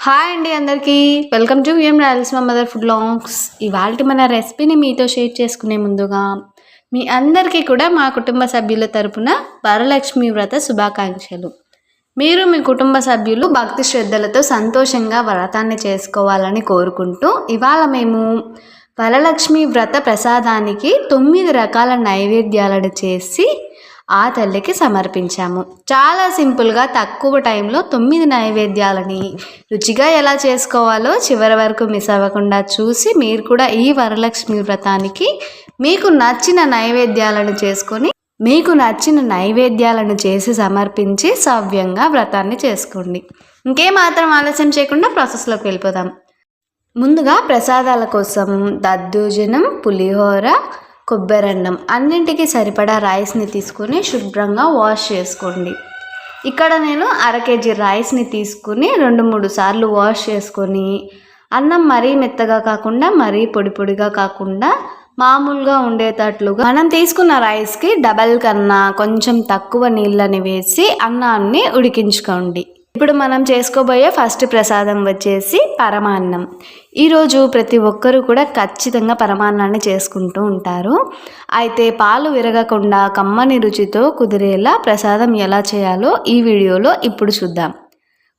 Hi అండి అందరికీ. Welcome to VM Rayalaseema mother food longs ఇవాళ మన రెసిపీని మీతో షేర్ చేసుకునే ముందుగా మీ అందరికీ కూడా మా కుటుంబ సభ్యుల తరపున వరలక్ష్మి వ్రత శుభాకాంక్షలు. మీరు మీ కుటుంబ సభ్యులు భక్తి శ్రద్ధలతో సంతోషంగా వ్రతాన్ని చేసుకోవాలని కోరుకుంటూ ఇవాళ మేము వరలక్ష్మి వ్రత ప్రసాదానికి తొమ్మిది రకాల నైవేద్యాలను చేసి ఆ తల్లికి సమర్పించాము. చాలా సింపుల్గా తక్కువ టైంలో తొమ్మిది నైవేద్యాలని రుచిగా ఎలా చేసుకోవాలో చివరి వరకు మిస్ అవ్వకుండా చూసి మీరు కూడా ఈ వరలక్ష్మి వ్రతానికి మీకు నచ్చిన నైవేద్యాలను చేసుకొని మీకు నచ్చిన నైవేద్యాలను చేసి సమర్పించి సవ్యంగా వ్రతాన్ని చేసుకోండి. ఇంకేమాత్రం ఆలస్యం చేయకుండా ప్రాసెస్లోకి వెళ్ళిపోదాం. ముందుగా ప్రసాదాల కోసం దద్దోజనం పులిహోర కొబ్బరన్నం అన్నింటికి సరిపడా రైస్ని తీసుకొని శుభ్రంగా వాష్ చేసుకోండి. ఇక్కడ నేను అర కేజీ రైస్ని తీసుకుని రెండు మూడు సార్లు వాష్ చేసుకొని అన్నం మరీ మెత్తగా కాకుండా మరీ పొడి పొడిగా కాకుండా మామూలుగా ఉండేటట్లుగా మనం తీసుకున్న రైస్కి డబల్ కన్నా కొంచెం తక్కువ నీళ్ళని వేసి అన్నాన్ని ఉడికించుకోండి. ఇప్పుడు మనం చేసుకోబోయే ఫస్ట్ ప్రసాదం వచ్చేసి పరమాన్నం. ఈరోజు ప్రతి ఒక్కరూ కూడా ఖచ్చితంగా పరమాన్నాన్ని చేసుకుంటూ ఉంటారు. అయితే పాలు విరగకుండా కమ్మని రుచితో కుదిరేలా ప్రసాదం ఎలా చేయాలో ఈ వీడియోలో ఇప్పుడు చూద్దాం.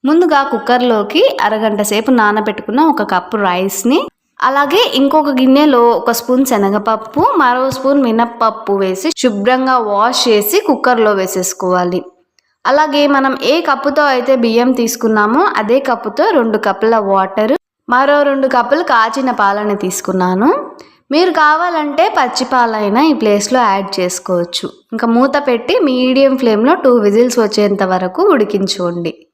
ముందుగా కుక్కర్లోకి అరగంట సేపు నానబెట్టుకున్న ఒక కప్పు రైస్ని అలాగే ఇంకొక గిన్నెలో ఒక స్పూన్ శనగపప్పు మరో స్పూన్ మినప్పప్పు వేసి శుభ్రంగా వాష్ చేసి కుక్కర్లో వేసేసుకోవాలి. అలాగే మనం ఏ కప్పుతో అయితే బియ్యం తీసుకున్నామో అదే కప్పుతో రెండు కప్పుల వాటర్ మరో రెండు కప్పులు కాచిన పాలని తీసుకున్నాను. మీరు కావాలంటే పచ్చి పాలైనా ఈ ప్లేస్లో యాడ్ చేసుకోవచ్చు. ఇంకా మూత పెట్టి మీడియం ఫ్లేమ్లో టూ విజిల్స్ వచ్చేంత వరకు ఉడికించుకోండి.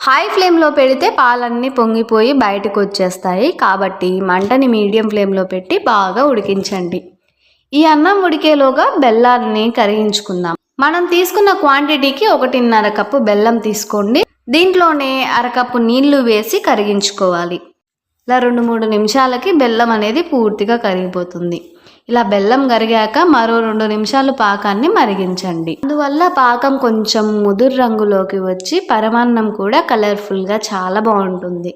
హై ఫ్లేమ్లో పెడితే పాలన్నీ పొంగిపోయి బయటకు వచ్చేస్తాయి. కాబట్టి మంటని మీడియం ఫ్లేమ్లో పెట్టి బాగా ఉడికించండి. ఈ అన్నం ఉడికేలోగా బెల్లాన్ని కరిగించుకుందాం. మనం తీసుకున్న క్వాంటిటీకి ఒకటిన్నర కప్పు బెల్లం తీసుకోండి. దీంట్లోనే అరకప్పు నీళ్ళు వేసి కరిగించుకోవాలి. ఇలా రెండు మూడు నిమిషాలకి బెల్లం అనేది పూర్తిగా కరిగిపోతుంది. ఇలా బెల్లం కరిగాక మరో రెండు నిమిషాలు పాకాన్ని మరిగించండి. అందువల్ల పాకం కొంచెం ముదురు రంగులోకి వచ్చి పరమాన్నం కూడా కలర్ఫుల్గా చాలా బాగుంటుంది.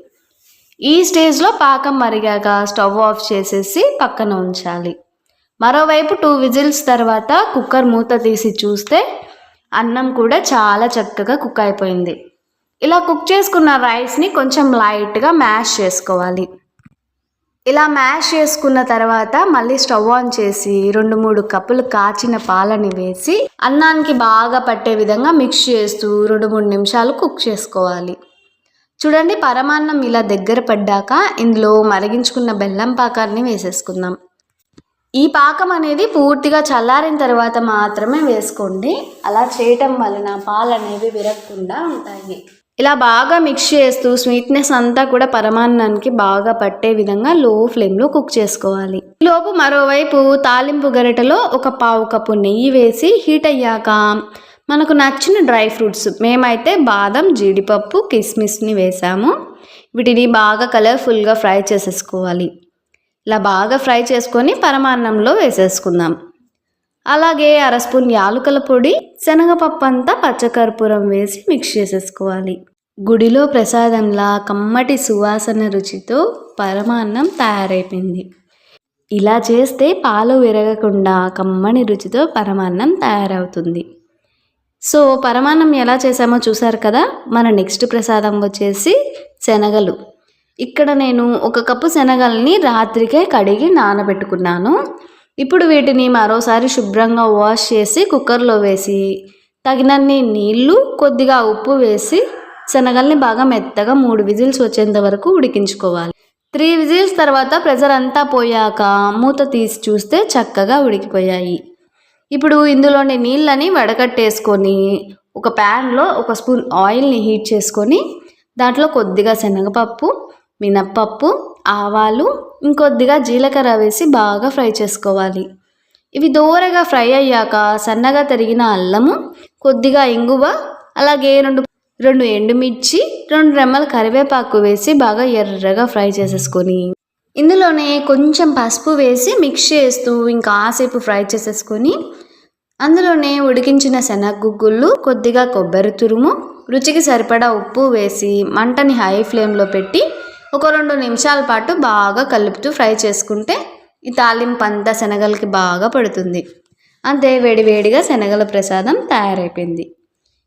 ఈ స్టేజ్లో పాకం మరిగాక స్టవ్ ఆఫ్ చేసేసి పక్కన ఉంచాలి. మరోవైపు టూ విజిల్స్ తర్వాత కుక్కర్ మూత తీసి చూస్తే అన్నం కూడా చాలా చక్కగా కుక్ అయిపోయింది. ఇలా కుక్ చేసుకున్న రైస్ని కొంచెం లైట్గా మ్యాష్ చేసుకోవాలి. ఇలా మ్యాష్ చేసుకున్న తర్వాత మళ్ళీ స్టవ్ ఆన్ చేసి రెండు మూడు కప్పులు కాచిన పాలని వేసి అన్నానికి బాగా పట్టే విధంగా మిక్స్ చేస్తూ రెండు మూడు నిమిషాలు కుక్ చేసుకోవాలి. చూడండి పరమాన్నం ఇలా దగ్గర పడ్డాక ఇందులో మరిగించుకున్న బెల్లం పాకాన్ని వేసేసుకుందాం. ఈ పాకం అనేది పూర్తిగా చల్లారిన తర్వాత మాత్రమే వేసుకోండి. అలా చేయటం వలన పాలు అనేవి విరగకుండా ఉంటాయి. ఇలా బాగా మిక్స్ చేస్తూ స్వీట్నెస్ అంతా కూడా పరమాన్నానికి బాగా పట్టే విధంగా లో ఫ్లేమ్లో కుక్ చేసుకోవాలి లోపు మరోవైపు తాలింపు గరిటెలో ఒక పావు కప్పు నెయ్యి వేసి హీట్ అయ్యాక మనకు నచ్చిన డ్రై ఫ్రూట్స్ మేమైతే బాదం జీడిపప్పు కిస్మిస్ని వేసాము. వీటిని బాగా కలర్ఫుల్గా ఫ్రై చేసేసుకోవాలి. ఇలా బాగా ఫ్రై చేసుకొని పరమాన్నంలో వేసేసుకుందాం. అలాగే అర స్పూన్ యాలుకల పొడి శనగపప్పు అంతా పచ్చకర్పూరం వేసి మిక్స్ చేసేసుకోవాలి. గుడిలో ప్రసాదంలా కమ్మటి సువాసన రుచితో పరమాన్నం తయారైపోయింది. ఇలా చేస్తే పాలు విరగకుండా కమ్మని రుచితో పరమాన్నం తయారవుతుంది. సో పరమాన్నం ఎలా చేసామో చూసారు కదా? మన నెక్స్ట్ ప్రసాదం వచ్చేసి శనగలు. ఇక్కడ నేను ఒక కప్పు శనగల్ని రాత్రికే కడిగి నానబెట్టుకున్నాను. ఇప్పుడు వీటిని మరోసారి శుభ్రంగా వాష్ చేసి కుక్కర్లో వేసి తగినన్ని నీళ్ళు కొద్దిగా ఉప్పు వేసి శనగల్ని బాగా మెత్తగా మూడు విజిల్స్ వచ్చేంత వరకు ఉడికించుకోవాలి. త్రీ విజిల్స్ తర్వాత ప్రెజర్ అంతా పోయాక మూత తీసి చూస్తే చక్కగా ఉడికిపోయాయి. ఇప్పుడు ఇందులోని నీళ్ళని వడకట్టేసుకొని ఒక ప్యాన్లో ఒక స్పూన్ ఆయిల్ని హీట్ చేసుకొని దాంట్లో కొద్దిగా శనగపప్పు మినప్పప్పు ఆవాలు ఇంకొద్దిగా జీలకర్ర వేసి బాగా ఫ్రై చేసుకోవాలి. ఇవి దోరగా ఫ్రై అయ్యాక సన్నగా తరిగిన అల్లము కొద్దిగా ఇంగువ అలాగే రెండు రెండు ఎండుమిర్చి రెండు రెమ్మల కరివేపాకు వేసి బాగా ఎర్రగా ఫ్రై చేసేసుకొని. ఇందులోనే కొంచెం పసుపు వేసి మిక్స్ చేస్తూ ఇంకా ఆసేపు ఫ్రై చేసేసుకొని అందులోనే ఉడికించిన శనగగుగ్గుళ్ళు కొద్దిగా కొబ్బరి తురుము రుచికి సరిపడా ఉప్పు వేసి మంటని హై ఫ్లేమ్లో పెట్టి ఒక రెండు నిమిషాల పాటు బాగా కలుపుతూ ఫ్రై చేసుకుంటే ఈ తాలింపు అంతా శనగలకి బాగా పడుతుంది. అంతే వేడివేడిగా శనగల ప్రసాదం తయారైపోయింది.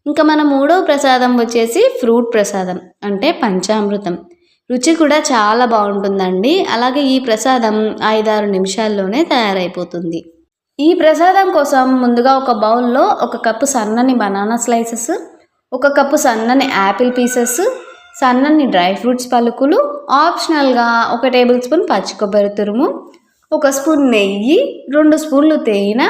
ఇంకా మన మూడవ ప్రసాదం వచ్చేసి ఫ్రూట్ ప్రసాదం అంటే పంచామృతం. రుచి కూడా చాలా బాగుంటుందండి. అలాగే ఈ ప్రసాదం ఐదారు నిమిషాల్లోనే తయారైపోతుంది. ఈ ప్రసాదం కోసం ముందుగా ఒక బౌల్లో ఒక కప్పు సన్నని బనానా స్లైసెస్ ఒక కప్పు సన్నని యాపిల్ పీసెస్ సన్నని డ్రై ఫ్రూట్స్ పలుకులు ఆప్షనల్గా ఒక టేబుల్ స్పూన్ పచ్చి కొబ్బరి తురుము ఒక స్పూన్ నెయ్యి రెండు స్పూన్లు తేనె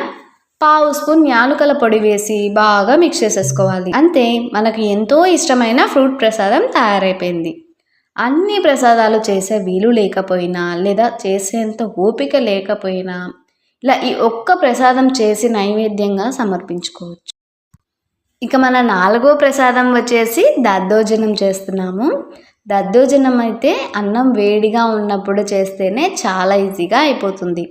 పావు స్పూన్ యాలుకల పొడి వేసి బాగా మిక్స్ చేసేసుకోవాలి. అంతే మనకి ఎంతో ఇష్టమైన ఫ్రూట్ ప్రసాదం తయారైపోయింది. అన్ని ప్రసాదాలు చేసే వీలు లేకపోయినా లేదా చేసేంత ఓపిక లేకపోయినా ఇలా ఈ ఒక్క ప్రసాదం చేసి నైవేద్యంగా సమర్పించుకోవచ్చు. ఇక మన నాలుగో ప్రసాదం వచ్చేసి దద్దోజనం చేస్తున్నాము. దద్దోజనం అయితే అన్నం వేడిగా ఉన్నప్పుడు చేస్తేనే చాలా ఈజీగా అయిపోతుంది.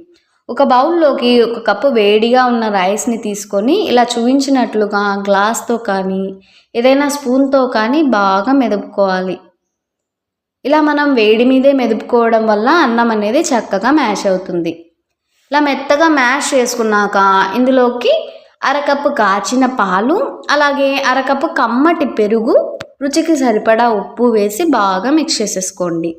ఒక బౌల్లోకి ఒక కప్పు వేడిగా ఉన్న రైస్ని తీసుకొని ఇలా చూపించినట్లుగా గ్లాస్తో కానీ ఏదైనా స్పూన్తో కానీ బాగా మెదుపుకోవాలి. ఇలా మనం వేడి మీదే మెదుపుకోవడం వల్ల అన్నం అనేది చక్కగా మ్యాష్ అవుతుంది. ఇలా మెత్తగా మ్యాష్ చేసుకున్నాక ఇందులోకి అరకప్పు కాచిన పాలు అలాగే అరకప్పు కమ్మటి పెరుగు రుచికి సరిపడా ఉప్పు వేసి బాగా మిక్స్ చేసేసుకోండి.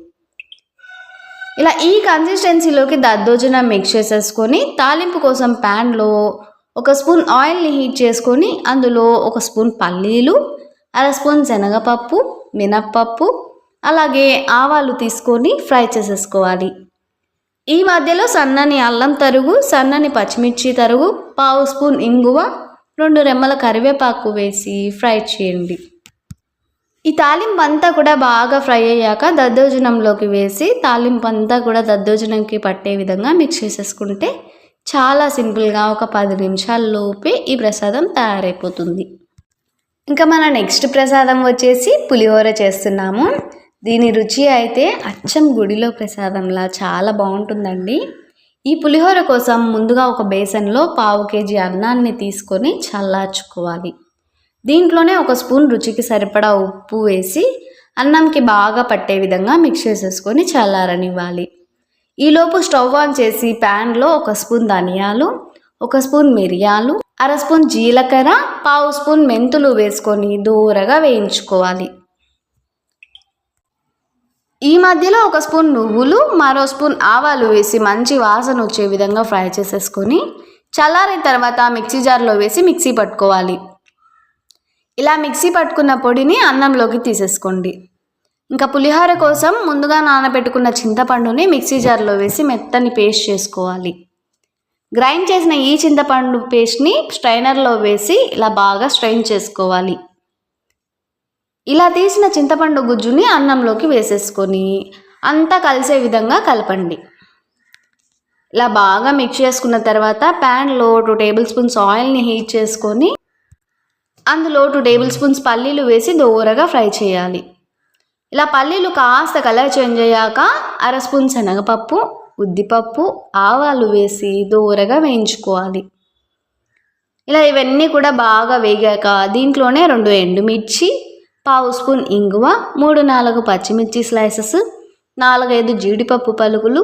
ఇలా ఈ కన్సిస్టెన్సీలోకి దద్దోజన మిక్స్ చేసేసుకొని తాలింపు కోసం ప్యాన్లో ఒక స్పూన్ ఆయిల్ని హీట్ చేసుకొని అందులో ఒక స్పూన్ పల్లీలు అర స్పూన్ శనగపప్పు మినప్పప్పు అలాగే ఆవాలు తీసుకొని ఫ్రై చేసేసుకోవాలి. ఈ మధ్యలో సన్నని అల్లం తరుగు సన్నని పచ్చిమిర్చి తరుగు పావు స్పూన్ ఇంగువ రెండు రెమ్మల కరివేపాకు వేసి ఫ్రై చేయండి. ఈ తాలింపు అంతా కూడా బాగా ఫ్రై అయ్యాక దద్దోజనంలోకి వేసి తాలింపు అంతా కూడా దద్దోజనంకి పట్టే విధంగా మిక్స్ చేసేసుకుంటే చాలా సింపుల్గా ఒక పది నిమిషాల్లోపే ఈ ప్రసాదం తయారైపోతుంది. ఇంకా మన నెక్స్ట్ ప్రసాదం వచ్చేసి పులిహోర చేస్తున్నాము. దీని రుచి అయితే అచ్చం గుడిలో ప్రసాదంలా చాలా బాగుంటుందండి. ఈ పులిహోర కోసం ముందుగా ఒక బేసన్లో పావు కేజీ అన్నాన్ని తీసుకొని చల్లార్చుకోవాలి. దీంట్లోనే ఒక స్పూన్ రుచికి సరిపడా ఉప్పు వేసి అన్నంకి బాగా పట్టే విధంగా మిక్స్ చేసేసుకొని చల్లారనివ్వాలి. ఈలోపు స్టవ్ ఆన్ చేసి ప్యాన్లో ఒక స్పూన్ ధనియాలు ఒక స్పూన్ మిరియాలు అర స్పూన్ జీలకర్ర పావు స్పూన్ మెంతులు వేసుకొని దూరగా వేయించుకోవాలి. ఈ మధ్యలో ఒక స్పూన్ నువ్వులు మరో స్పూన్ ఆవాలు వేసి మంచి వాసన వచ్చే విధంగా ఫ్రై చేసేసుకొని చల్లారిన తర్వాత మిక్సీ జార్లో వేసి మిక్సీ పట్టుకోవాలి. ఇలా మిక్సీ పట్టుకున్న పొడిని అన్నంలోకి తీసేసుకోండి. ఇంకా పులిహోర కోసం ముందుగా నానబెట్టుకున్న చింతపండుని మిక్సీ జార్లో వేసి మెత్తని పేస్ట్ చేసుకోవాలి. గ్రైండ్ చేసిన ఈ చింతపండు పేస్ట్ని స్ట్రైనర్లో వేసి ఇలా బాగా స్ట్రైన్ చేసుకోవాలి. ఇలా తీసిన చింతపండు గుజ్జుని అన్నంలోకి వేసేసుకొని అంతా కలిసే విధంగా కలపండి. ఇలా బాగా మిక్స్ చేసుకున్న తర్వాత ప్యాన్లో టూ టేబుల్ స్పూన్స్ ఆయిల్ని హీట్ చేసుకొని అందులో టూ టేబుల్ స్పూన్స్ పల్లీలు వేసి దోరగా ఫ్రై చేయాలి. ఇలా పల్లీలు కాస్త కలర్ చేంజ్ అయ్యాక అర స్పూన్ శనగపప్పు ఉద్దిపప్పు ఆవాలు వేసి దోరగా వేయించుకోవాలి. ఇలా ఇవన్నీ కూడా బాగా వేగాక దీంట్లోనే రెండు ఎండుమిర్చి పావు స్పూన్ ఇంగువ మూడు నాలుగు పచ్చిమిర్చి స్లైసెస్ నాలుగైదు జీడిపప్పు పలుకులు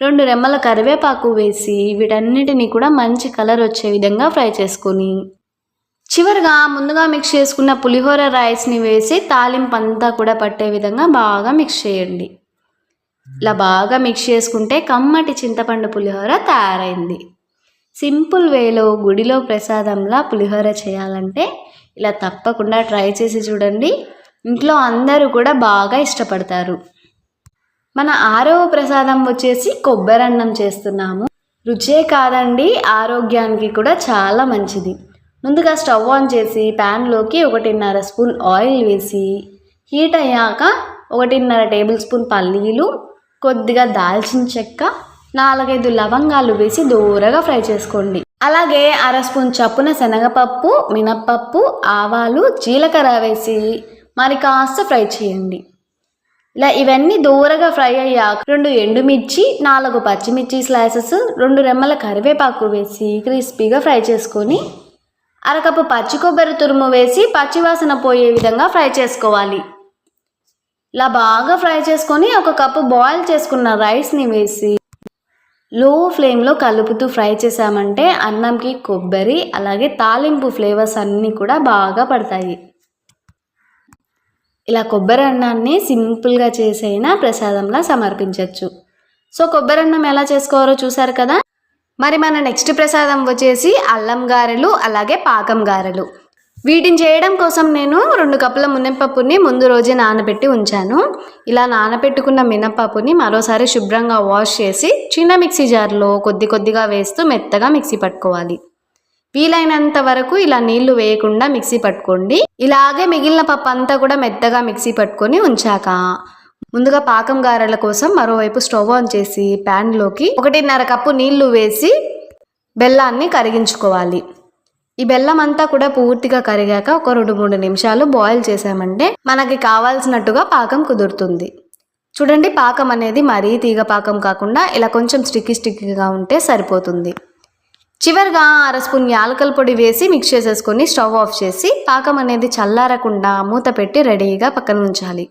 రెండు రెమ్మల కరివేపాకు వేసి వీటన్నిటిని కూడా మంచి కలర్ వచ్చే విధంగా ఫ్రై చేసుకొని. చివరిగా ముందుగా మిక్స్ చేసుకున్న పులిహోర రైస్ని వేసి తాలింపు అంతా కూడా పట్టే విధంగా బాగా మిక్స్ చేయండి. ఇలా బాగా మిక్స్ చేసుకుంటే కమ్మటి చింతపండు పులిహోర తయారైంది. సింపుల్ వేలో గుడిలో ప్రసాదంలా పులిహోర చేయాలంటే ఇలా తప్పకుండా ట్రై చేసి చూడండి. ఇంట్లో అందరూ కూడా బాగా ఇష్టపడతారు. మన ఆరవ ప్రసాదం వచ్చేసి కొబ్బరి అన్నం చేస్తున్నాము. రుచే కాదండి ఆరోగ్యానికి కూడా చాలా మంచిది. ముందుగా స్టవ్ ఆన్ చేసి ప్యాన్లోకి ఒకటిన్నర స్పూన్ ఆయిల్ వేసి హీట్ అయ్యాక ఒకటిన్నర టేబుల్ స్పూన్ పల్లీలు కొద్దిగా దాల్చిన చెక్క నాలుగైదు లవంగాలు వేసి దూరగా ఫ్రై చేసుకోండి. అలాగే అర స్పూన్ చప్పున శనగపప్పు మినప్పప్పు ఆవాలు జీలకర్ర వేసి మరి కాస్త ఫ్రై చేయండి. ఇలా ఇవన్నీ దూరగా ఫ్రై అయ్యాక రెండు ఎండుమిర్చి నాలుగు పచ్చిమిర్చి స్లైసెస్ రెండు రెమ్మల కరివేపాకు వేసి క్రిస్పీగా ఫ్రై చేసుకొని అరకప్పు పచ్చి కొబ్బరి తురుము వేసి పచ్చివాసన పోయే విధంగా ఫ్రై చేసుకోవాలి. ఇలా బాగా ఫ్రై చేసుకొని ఒక కప్పు బాయిల్ చేసుకున్న రైస్ని వేసి లో ఫ్లేమ్లో కలుపుతూ ఫ్రై చేసామంటే అన్నంకి కొబ్బరి అలాగే తాలింపు ఫ్లేవర్స్ అన్నీ కూడా బాగా పడతాయి. ఇలా కొబ్బరి అన్నాన్ని సింపుల్గా చేసైనా ప్రసాదంలా సమర్పించవచ్చు సో కొబ్బరి అన్నం ఎలా చేసుకోవాలో చూసారు కదా? మరి మన నెక్స్ట్ ప్రసాదం వచ్చేసి అల్లం గారెలు అలాగే పాకం గారెలు. వీటిని చేయడం కోసం నేను రెండు కప్పుల మినపప్పుని ముందు రోజే నానబెట్టి ఉంచాను. ఇలా నానబెట్టుకున్న మినపప్పుని మరోసారి శుభ్రంగా వాష్ చేసి చిన్న మిక్సీ జార్లో కొద్ది కొద్దిగా వేస్తూ మెత్తగా మిక్సీ పట్టుకోవాలి. వీలైనంత వరకు ఇలా నీళ్ళు వేయకుండా మిక్సీ పట్టుకోండి. ఇలాగే మిగిలిన పప్పు అంతా కూడా మెత్తగా మిక్సీ పట్టుకొని ఉంచాక ముందుగా పాకం గారెల కోసం మరోవైపు స్టవ్ ఆన్ చేసి ప్యాన్లోకి ఒకటిన్నర కప్పు నీళ్ళు వేసి బెల్లాన్ని కరిగించుకోవాలి. ఈ బెల్లం అంతా కూడా పూర్తిగా కరిగాక ఒక రెండు మూడు నిమిషాలు బాయిల్ చేసామంటే మనకి కావాల్సినట్టుగా పాకం కుదురుతుంది. చూడండి పాకం అనేది మరీ తీగ పాకం కాకుండా ఇలా కొంచెం స్టిక్కీ స్టిక్కీగా ఉంటే సరిపోతుంది. చివరిగా అర స్పూన్ యాలకల పొడి వేసి మిక్స్ చేసేసుకొని స్టవ్ ఆఫ్ చేసి పాకం అనేది చల్లారకుండా మూత పెట్టి రెడీగా పక్కన ఉంచాలి.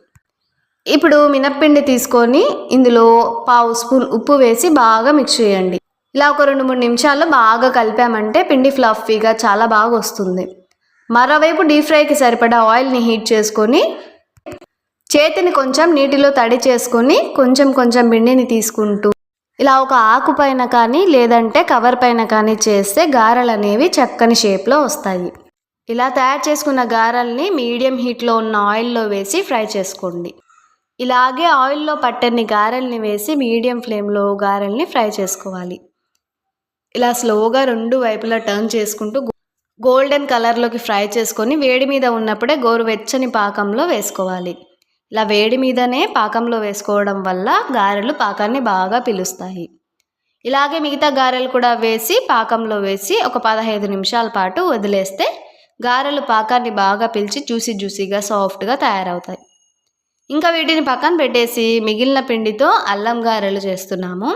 ఇప్పుడు మినప్పిండి తీసుకొని ఇందులో పావు స్పూన్ ఉప్పు వేసి బాగా మిక్స్ చేయండి. ఇలా ఒక రెండు మూడు నిమిషాల్లో బాగా కలిపామంటే పిండి ఫ్లఫీగా చాలా బాగా వస్తుంది. మరోవైపు డీప్ ఫ్రైకి సరిపడా ఆయిల్ని హీట్ చేసుకొని చేతిని కొంచెం నీటిలో తడి చేసుకొని కొంచెం కొంచెం పిండిని తీసుకుంటూ ఇలా ఒక ఆకు పైన కానీ లేదంటే కవర్ పైన కానీ చేస్తే గారెలు అనేవి చక్కని షేప్లో వస్తాయి. ఇలా తయారు చేసుకున్న గారెల్ని మీడియం హీట్లో ఉన్న ఆయిల్లో వేసి ఫ్రై చేసుకోండి. ఇలాగే ఆయిల్లో పట్టని గారెల్ని వేసి మీడియం ఫ్లేమ్లో గారెల్ని ఫ్రై చేసుకోవాలి. ఇలా స్లోగా రెండు వైపులా టర్న్ చేసుకుంటూ గోల్డెన్ కలర్లోకి ఫ్రై చేసుకొని వేడి మీద ఉన్నప్పుడే గోరువెచ్చని పాకంలో వేసుకోవాలి. ఇలా వేడి మీదనే పాకంలో వేసుకోవడం వల్ల గారెలు పాకాన్ని బాగా పిలుస్తాయి. ఇలాగే మిగతా గారెలు కూడా వేసి పాకంలో వేసి ఒక పదహైదు నిమిషాల పాటు వదిలేస్తే గారెలు పాకాన్ని బాగా పిలిచి జ్యూసీ జ్యూసీగా సాఫ్ట్గా తయారవుతాయి. ఇంకా వీటిని పక్కన పెట్టేసి మిగిలిన పిండితో అల్లం గారెలు చేస్తున్నాము.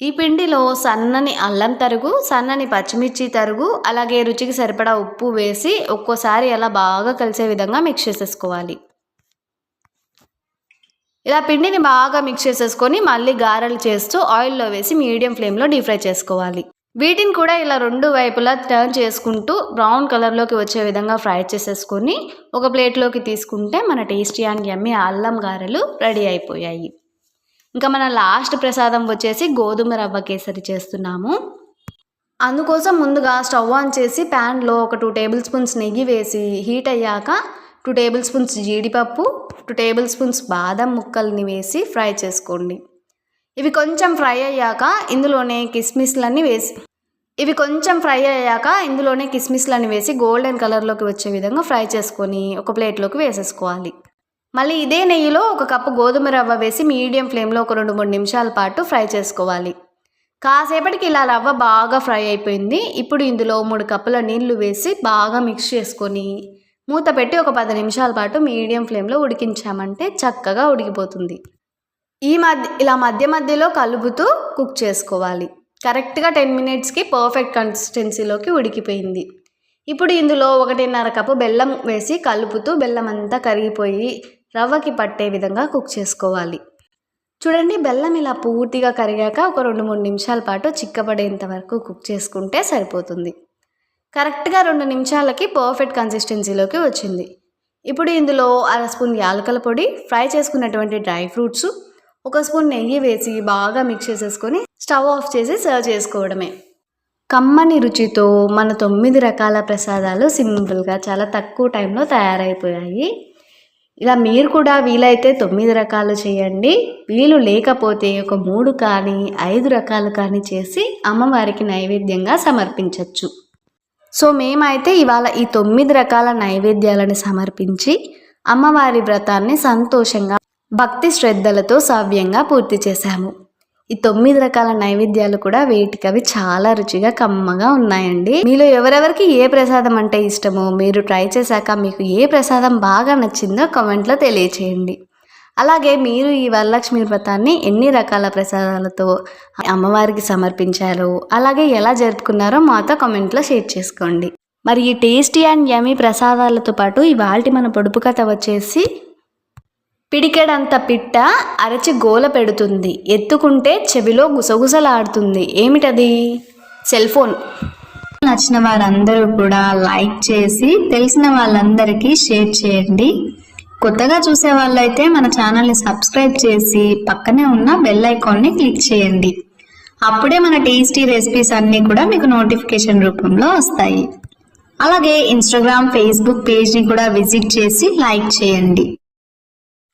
ఈ పిండిలో సన్నని అల్లం తరుగు సన్నని పచ్చిమిర్చి తరుగు అలాగే రుచికి సరిపడా ఉప్పు వేసి ఒక్కోసారి అలా బాగా కలిసే విధంగా మిక్స్ చేసేసుకోవాలి. ఇలా పిండిని బాగా మిక్స్ చేసేసుకొని మళ్ళీ గారెలు చేస్తూ ఆయిల్లో వేసి మీడియం ఫ్లేమ్లో డీప్ ఫ్రై చేసుకోవాలి. వీటిని కూడా ఇలా రెండు వైపులా టర్న్ చేసుకుంటూ బ్రౌన్ కలర్లోకి వచ్చే విధంగా ఫ్రై చేసేసుకొని ఒక ప్లేట్లోకి తీసుకుంటే మన టేస్టీ అండ్ యమ్మీ అల్లం గారెలు రెడీ అయిపోయాయి. ఇంకా మన లాస్ట్ ప్రసాదం వచ్చేసి గోధుమ రవ్వ కేసరి చేస్తున్నాము. అందుకోసం ముందుగా స్టవ్ ఆన్ చేసి ప్యాన్లో ఒక టూ టేబుల్ స్పూన్స్ నెయ్యి వేసి హీట్ అయ్యాక టూ టేబుల్ స్పూన్స్ జీడిపప్పు టూ టేబుల్ స్పూన్స్ బాదం ముక్కల్ని వేసి ఫ్రై చేసుకోండి. ఇవి కొంచెం ఫ్రై అయ్యాక ఇందులోనే కిస్మిస్లన్నీ వేసి ఇవి కొంచెం ఫ్రై అయ్యాక ఇందులోనే కిస్మిస్లన్నీ వేసి గోల్డెన్ కలర్లోకి వచ్చే విధంగా ఫ్రై చేసుకొని ఒక ప్లేట్లోకి వేసేసుకోవాలి. మళ్ళీ ఇదే నెయ్యిలో ఒక కప్పు గోధుమ రవ్వ వేసి మీడియం ఫ్లేమ్లో ఒక రెండు మూడు నిమిషాల పాటు ఫ్రై చేసుకోవాలి. కాసేపటికి ఇలా రవ్వ బాగా ఫ్రై అయిపోయింది. ఇప్పుడు ఇందులో మూడు కప్పుల నీళ్ళు వేసి బాగా మిక్స్ చేసుకొని మూత పెట్టి ఒక పది నిమిషాల పాటు మీడియం ఫ్లేమ్లో ఉడికించామంటే చక్కగా ఉడికిపోతుంది. ఈ మధ్య ఇలా మధ్య మధ్యలో కలుపుతూ కుక్ చేసుకోవాలి. కరెక్ట్గా టెన్ మినిట్స్కి పర్ఫెక్ట్ కన్సిస్టెన్సీలోకి ఉడికిపోయింది. ఇప్పుడు ఇందులో ఒకటిన్నర కప్పు బెల్లం వేసి కలుపుతూ బెల్లం అంతా కరిగిపోయి రవ్వకి పట్టే విధంగా కుక్ చేసుకోవాలి. చూడండి బెల్లం ఇలా పూర్తిగా కరిగాక ఒక రెండు మూడు నిమిషాల పాటు చిక్కబడేంత వరకు కుక్ చేసుకుంటే సరిపోతుంది. కరెక్ట్గా రెండు నిమిషాలకి పర్ఫెక్ట్ కన్సిస్టెన్సీలోకి వచ్చింది. ఇప్పుడు ఇందులో అర స్పూన్ యాలకల పొడి ఫ్రై చేసుకున్నటువంటి డ్రై ఫ్రూట్స్ ఒక స్పూన్ నెయ్యి వేసి బాగా మిక్స్ చేసేసుకొని స్టవ్ ఆఫ్ చేసి సర్వ్ చేసుకోవడమే. కమ్మని రుచితో మన తొమ్మిది రకాల ప్రసాదాలు సింపుల్గా చాలా తక్కువ టైంలో తయారైపోయాయి. ఇలా మీరు కూడా వీలైతే తొమ్మిది రకాలు చేయండి. వీలు లేకపోతే ఒక మూడు కానీ ఐదు రకాలు కానీ చేసి అమ్మవారికి నైవేద్యంగా సమర్పించవచ్చు సో మేమైతే ఇవాళ ఈ తొమ్మిది రకాల నైవేద్యాలను సమర్పించి అమ్మవారి వ్రతాన్ని సంతోషంగా భక్తి శ్రద్ధలతో సవ్యంగా పూర్తి చేశాము. ఈ తొమ్మిది రకాల నైవేద్యాలు కూడా వేటికవి చాలా రుచిగా కమ్మగా ఉన్నాయండి. మీలో ఎవరెవరికి ఏ ప్రసాదం అంటే ఇష్టమో మీరు ట్రై చేశాక మీకు ఏ ప్రసాదం బాగా నచ్చిందో కామెంట్లో తెలియచేయండి. అలాగే మీరు ఈ వరలక్ష్మి వ్రతాన్ని ఎన్ని రకాల ప్రసాదాలతో అమ్మవారికి సమర్పించారు అలాగే ఎలా జరుపుకున్నారో మాతో కామెంట్లో షేర్ చేసుకోండి. మరి ఈ టేస్టీ అండ్ యమీ ప్రసాదాలతో పాటు ఇవాళ మన పొడుపు కథ వచ్చేసి పిడికెడంత పిట్ట అరచి గోల పెడుతుంది. ఎత్తుకుంటే చెవిలో గుసగుసలాడుతుంది. ఏమిటది? Cell phone. నచ్చిన వారందరూ కూడా లైక్ చేసి తెలిసిన వాళ్ళందరికీ షేర్ చేయండి. కొత్తగా చూసే వాళ్ళైతే మన ఛానల్ని సబ్స్క్రైబ్ చేసి పక్కనే ఉన్న బెల్ ఐకాన్ని క్లిక్ చేయండి. అప్పుడే మన టేస్టీ రెసిపీస్ అన్నీ కూడా మీకు నోటిఫికేషన్ రూపంలో వస్తాయి. అలాగే ఇన్స్టాగ్రామ్ ఫేస్బుక్ పేజ్ని కూడా విజిట్ చేసి లైక్ చేయండి.